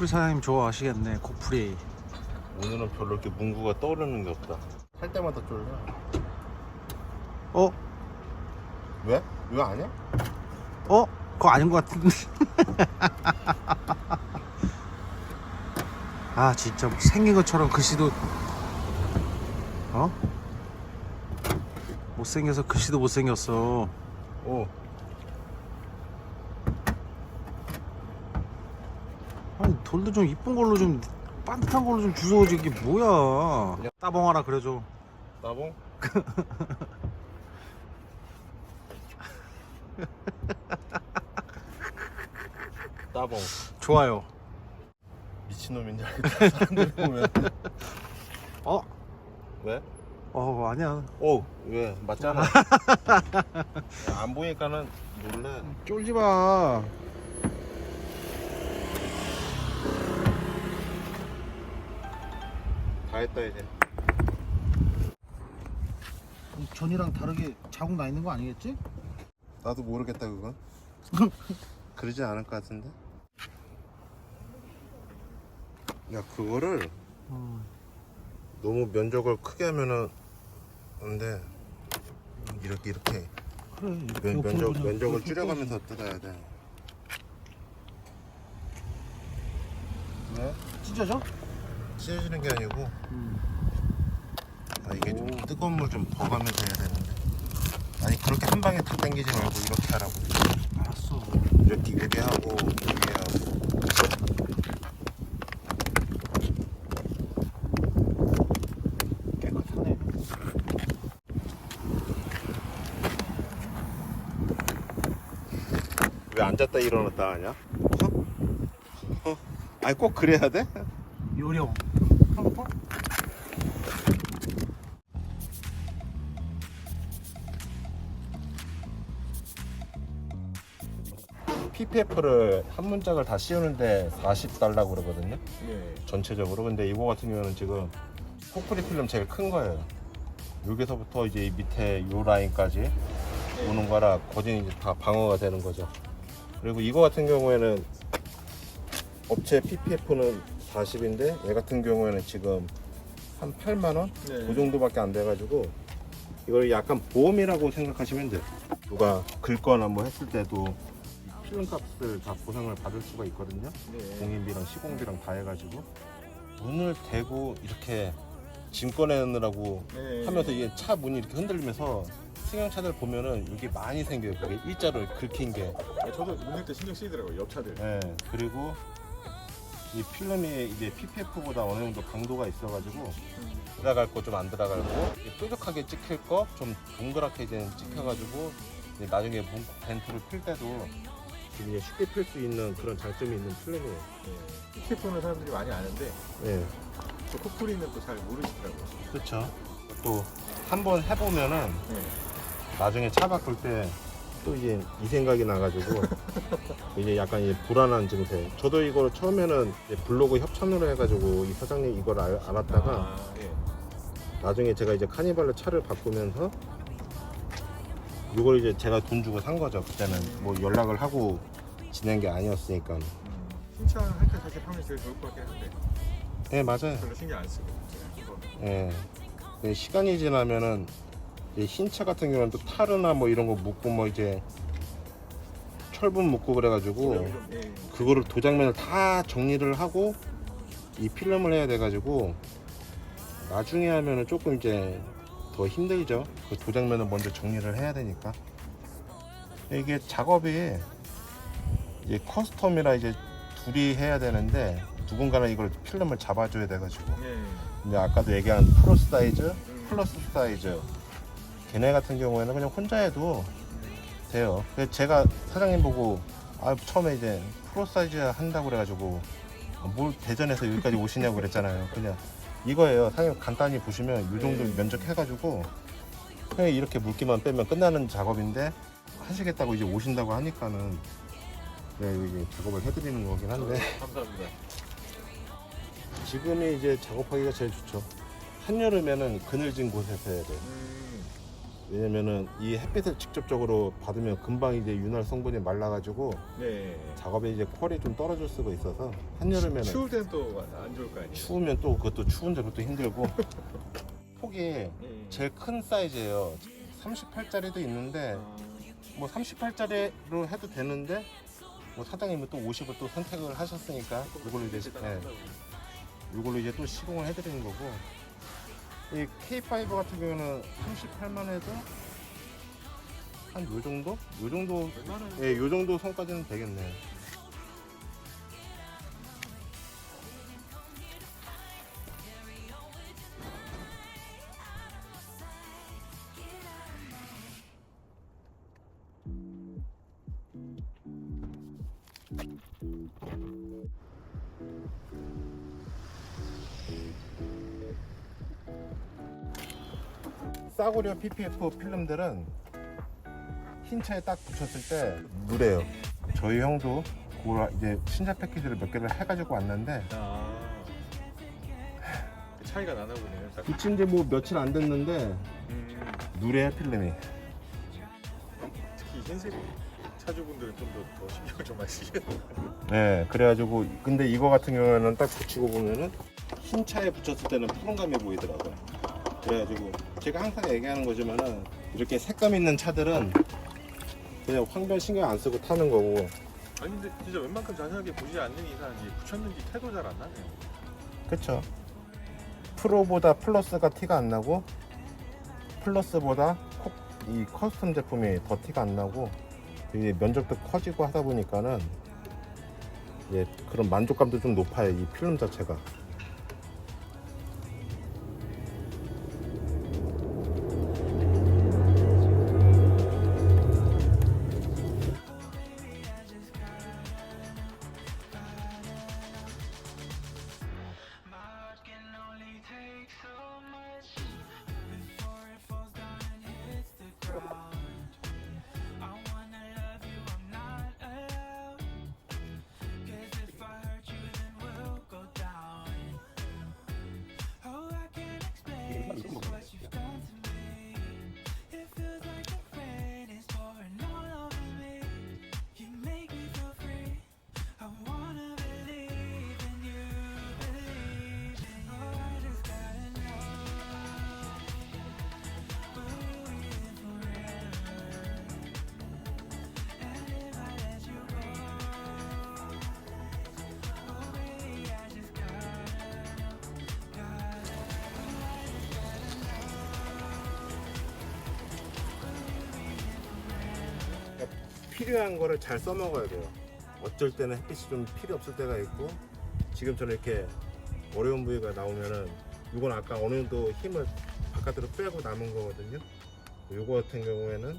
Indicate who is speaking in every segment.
Speaker 1: 코프리 사장님 좋아하시겠네 코프리
Speaker 2: 오늘은 별로 이렇게 문구가 떠오르는 게 없다. 할 때마다 쫄려.
Speaker 1: 어?
Speaker 2: 왜? 이거 아니야?
Speaker 1: 어? 그거 아닌 것 같은데 아 진짜 뭐 생긴 것처럼 글씨도 어? 못생겨서 글씨도 못생겼어
Speaker 2: 오.
Speaker 1: 아니 돌도 좀 이쁜 걸로 좀 반듯한 걸로 좀 주워지 이게 뭐야 따봉 하나 그려줘
Speaker 2: 나봉? 따봉.
Speaker 1: 좋아요
Speaker 2: 미친놈인 줄 알겠다. 사람들이 보면.
Speaker 1: 어?
Speaker 2: 왜?
Speaker 1: 어 아니야
Speaker 2: 오, 왜? 맞잖아. 안 보니까는 놀래.
Speaker 1: 쫄지마
Speaker 2: 다 했다, 이제.
Speaker 1: 전이랑 다르게 자국 나 있는 거 아니겠지?
Speaker 2: 나도 모르겠다, 그건. 그러지 않을 것 같은데? 야, 그거를
Speaker 1: 어.
Speaker 2: 너무 면적을 크게 하면은 안 돼. 이렇게, 이렇게.
Speaker 1: 그래 이렇게
Speaker 2: 면,
Speaker 1: 옆으로
Speaker 2: 면적,
Speaker 1: 그냥
Speaker 2: 면적을 줄여가면서 뜯어야 돼. 왜?
Speaker 1: 찢어져?
Speaker 2: 찢어지는 게 아니고
Speaker 1: 음.
Speaker 2: 아, 이게 좀 뜨거운 물 좀 더 가면서 해야 되는데 아니 그렇게 한 방에 다 당기지 말고 이렇게 하라고
Speaker 1: 알았어
Speaker 2: 이렇게 이렇게 하고 이렇게 하고
Speaker 1: 깨끗하네
Speaker 2: 왜 앉았다 일어났다 하냐? 어? 어? 아니 꼭 그래야 돼?
Speaker 1: 요령.
Speaker 2: PPF를 한 문짝을 다 씌우는데 40달라고 그러거든요?
Speaker 3: 네.
Speaker 2: 전체적으로. 근데 이거 같은 경우는 지금 코프리 필름 제일 큰 거예요. 여기서부터 이제 이 밑에 요 라인까지 오는 거라 거진 이제 다 방어가 되는 거죠. 그리고 이거 같은 경우에는 업체 PPF는 40인데 얘 같은 경우에는 지금 한 8만 원?
Speaker 3: 네.
Speaker 2: 그 정도밖에 안 돼가지고 이걸 약간 보험이라고 생각하시면 돼요 누가 긁거나 뭐 했을 때도 이 필름 값을 다 보상을 받을 수가 있거든요
Speaker 3: 네.
Speaker 2: 공인비랑 시공비랑 다 해가지고 문을 대고 이렇게 짐 꺼내느라고
Speaker 3: 네.
Speaker 2: 하면서 이게 차 문이 이렇게 흔들리면서 승용차들 보면은 이게 많이 생겨요. 그게 일자로 긁힌 게.
Speaker 3: 아, 저도 문을 때 신경 쓰이더라고요. 옆 차들.
Speaker 2: 예. 그리고 이 필름이 이제 PPF보다 어느 정도 강도가 있어가지고 들어갈 거 좀 안 들어갈 거, 뾰족하게 찍힐 거 좀 동그랗게 이제 찍혀가지고 이제 나중에 문 벤트를 필 때도 좀 이제 쉽게 필 수 있는 그런 장점이 있는 필름이에요.
Speaker 3: 네. PPF는 사람들이 많이 아는데
Speaker 2: 예.
Speaker 3: 저 코프리는 또 잘 모르시더라고요.
Speaker 2: 그렇죠. 또 한 번 해보면은
Speaker 3: 네.
Speaker 2: 나중에 차 바꿀 때 또 이제 이 생각이 나가지고 이제 약간 이제 불안한 증세. 저도 이걸 처음에는 이제 블로그 협찬으로 해가지고 이 사장님 이걸 알, 알았다가
Speaker 3: 아, 예.
Speaker 2: 나중에 제가 이제 카니발로 차를 바꾸면서 이걸 이제 제가 돈 주고 산 거죠. 그때는 뭐 연락을 하고 지낸 게 아니었으니까.
Speaker 3: 음, 신차할 때 사실 하면 제일 좋을 것 같긴 한데
Speaker 2: 네 맞아요.
Speaker 3: 별로 신경 안 쓰고 그냥
Speaker 2: 예. 근데 시간이 지나면은 흰차 같은 경우는 또 타르나 뭐 이런 거 묻고 뭐 이제 철분 묻고 그래가지고. 그거를 도장면을 다 정리를 하고 이 필름을 해야 돼가지고 나중에 하면은 조금 이제 더 힘들죠. 그 도장면을 먼저 정리를 해야 되니까 이게 작업이 이제 커스텀이라 이제 둘이 해야 되는데 누군가는 이걸 필름을 잡아줘야 돼가지고
Speaker 3: 예.
Speaker 2: 근데 아까도 얘기한 프로 사이즈,
Speaker 3: 음.
Speaker 2: 플러스 사이즈 걔네 같은 경우에는 그냥 혼자 해도 돼요. 그래서 제가 사장님 보고 아 처음에 이제 프로 사이즈 한다고 그래가지고 뭘 대전에서 여기까지 오시냐고 그랬잖아요. 그냥 이거예요. 사장님 간단히 보시면 이 정도
Speaker 3: 네.
Speaker 2: 면적 해가지고 그냥 이렇게 물기만 빼면 끝나는 작업인데 하시겠다고 이제 오신다고 하니까는 네, 이제 작업을 해드리는 거긴 한데
Speaker 3: 감사합니다.
Speaker 2: 지금이 이제 작업하기가 제일 좋죠. 한여름에는 그늘진 곳에서 해야 돼.
Speaker 3: 음,
Speaker 2: 왜냐면은 이 햇빛을 직접적으로 받으면 금방 이제 윤활 성분이 말라가지고
Speaker 3: 네.
Speaker 2: 작업에 이제 퀄이 좀 떨어질 수가 있어서 한여름에는
Speaker 3: 추울 땐 또 안 좋을 거 아니에요?
Speaker 2: 추우면 또 그것도 추운데 그것도 힘들고 폭이
Speaker 3: 예.
Speaker 2: 제일 큰 사이즈예요 38짜리도 있는데
Speaker 3: 아,
Speaker 2: 뭐 38짜리로 해도 되는데 뭐 사장님은 또 50을 또 선택을 하셨으니까 이걸로 이제 예, 이걸로 이제 또 시공을 해드리는 거고 이 K5 같은 경우는 38만 해도 한 요 정도? 요 정도 예, 요 정도 선까지는 되겠네. 싸구려 PPF 필름들은 흰 차에 딱 붙였을 때 누래요. 저희 형도 그걸 이제 신자 패키지를 몇 개를 해가지고 왔는데
Speaker 3: 아. 그 차이가 나나 보네요. 딱.
Speaker 2: 붙인 지 뭐 며칠 안 됐는데
Speaker 3: 음,
Speaker 2: 누래요 필름이.
Speaker 3: 특히 흰색 차주분들은 좀더 신경을 좀 많이 쓰시겠네요.
Speaker 2: 네, 그래가지고 근데 이거 같은 경우에는 딱 붙이고 보면은 흰 차에 붙였을 때는 푸른감이 보이더라고요. 그래가지고 제가 항상 얘기하는 거지만은 이렇게 색감 있는 차들은 그냥 황변 신경 안 쓰고 타는 거고.
Speaker 3: 아니 근데 진짜 웬만큼 자세하게 보지 않는 이상 이게 붙였는지 태도 잘 안 나네요.
Speaker 2: 그쵸. 프로보다 플러스가 티가 안 나고 플러스보다 콕- 이 커스텀 제품이 더 티가 안 나고 이게 면적도 커지고 하다 보니까는 예, 그런 만족감도 좀 높아요 이 필름 자체가 필요한 거를 잘 써먹어야 돼요. 어쩔 때는 햇빛이 좀 필요 없을 때가 있고 지금처럼 이렇게 어려운 부위가 나오면은 이건 아까 어느 정도 힘을 바깥으로 빼고 남은 거거든요. 요거 같은 경우에는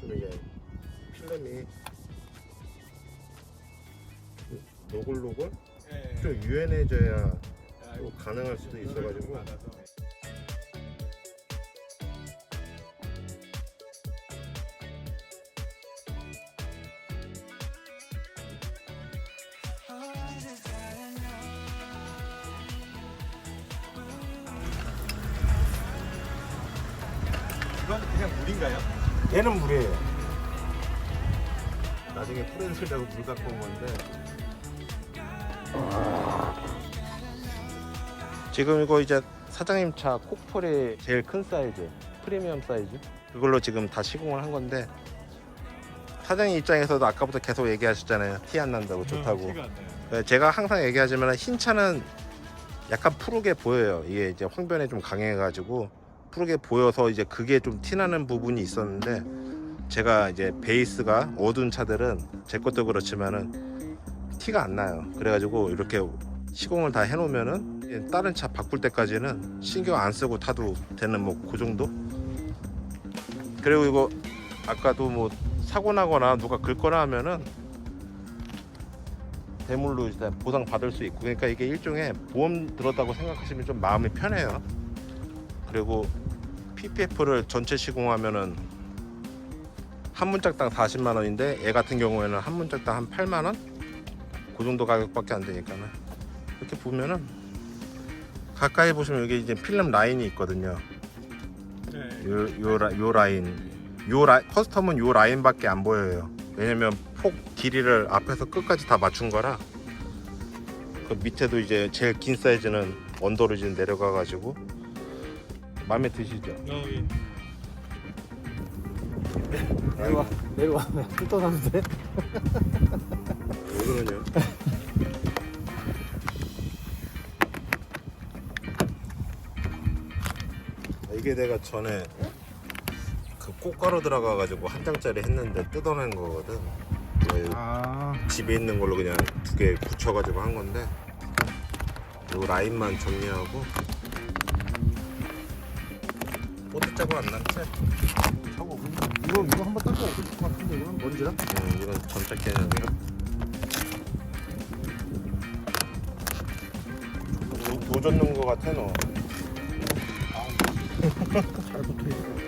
Speaker 2: 좀 이게 필름이 노골노골 좀 유연해져야 또 가능할 수도 있어가지고
Speaker 3: 이건 그냥 물인가요?
Speaker 2: 얘는 물이에요. 나중에 풀에 들다고 물 갖고 온 건데. 지금 이거 이제 사장님 차 콕폴의 제일 큰 사이즈, 프리미엄 사이즈. 그걸로 지금 다 시공을 한 건데 사장님 입장에서도 아까부터 계속 얘기하셨잖아요. 티 안 난다고 좋다고.
Speaker 3: 티가 안 나요.
Speaker 2: 네, 제가 항상 얘기하지만 흰 차는 약간 푸르게 보여요. 이게 이제 황변에 좀 강해가지고 푸르게 보여서 이제 그게 좀 티나는 부분이 있었는데 제가 이제 베이스가 어두운 차들은 제 것도 그렇지만은 티가 안 나요. 그래가지고 이렇게 시공을 다 해놓으면은 다른 차 바꿀 때까지는 신경 안 쓰고 타도 되는 뭐 그 정도. 그리고 이거 아까도 뭐 사고 나거나 누가 긁거나 하면은 대물로 일단 보상 받을 수 있고 그러니까 이게 일종의 보험 들었다고 생각하시면 좀 마음이 편해요. 그리고 PPF를 전체 시공하면은 한 문짝당 40만 원인데 얘 같은 경우에는 한 문짝당 한 8만 원? 그 정도 가격밖에 안 되니까는 이렇게 보면은 가까이 보시면 여기 이제 필름 라인이 있거든요.
Speaker 3: 네.
Speaker 2: 요, 요, 라- 요 라인 요 라, 커스텀은 요 라인밖에 안 보여요 왜냐면 폭 길이를 앞에서 끝까지 다 맞춘 거라 그 밑에도 이제 제일 긴 사이즈는 언더로 지금 내려가 가지고 마음에 드시죠?
Speaker 3: 어, 예.
Speaker 1: 내려와 내려와 돼?
Speaker 2: 왜 그러냐? 이게 내가 전에 그 꽃가루 들어가가지고 한 장짜리 했는데 뜯어낸 거거든.
Speaker 1: 왜아
Speaker 2: 집에 있는 걸로 그냥 두 개 붙여가지고 한 건데 요 라인만 정리하고 포트 자국 안 났지?
Speaker 1: 저거 이거 이거 한번 닦아야 될것 같은데 이건 먼지라?
Speaker 2: 응, 이건 전체 개념이라. 도, 도젓는 거 같아 너.
Speaker 1: 잘 붙어있어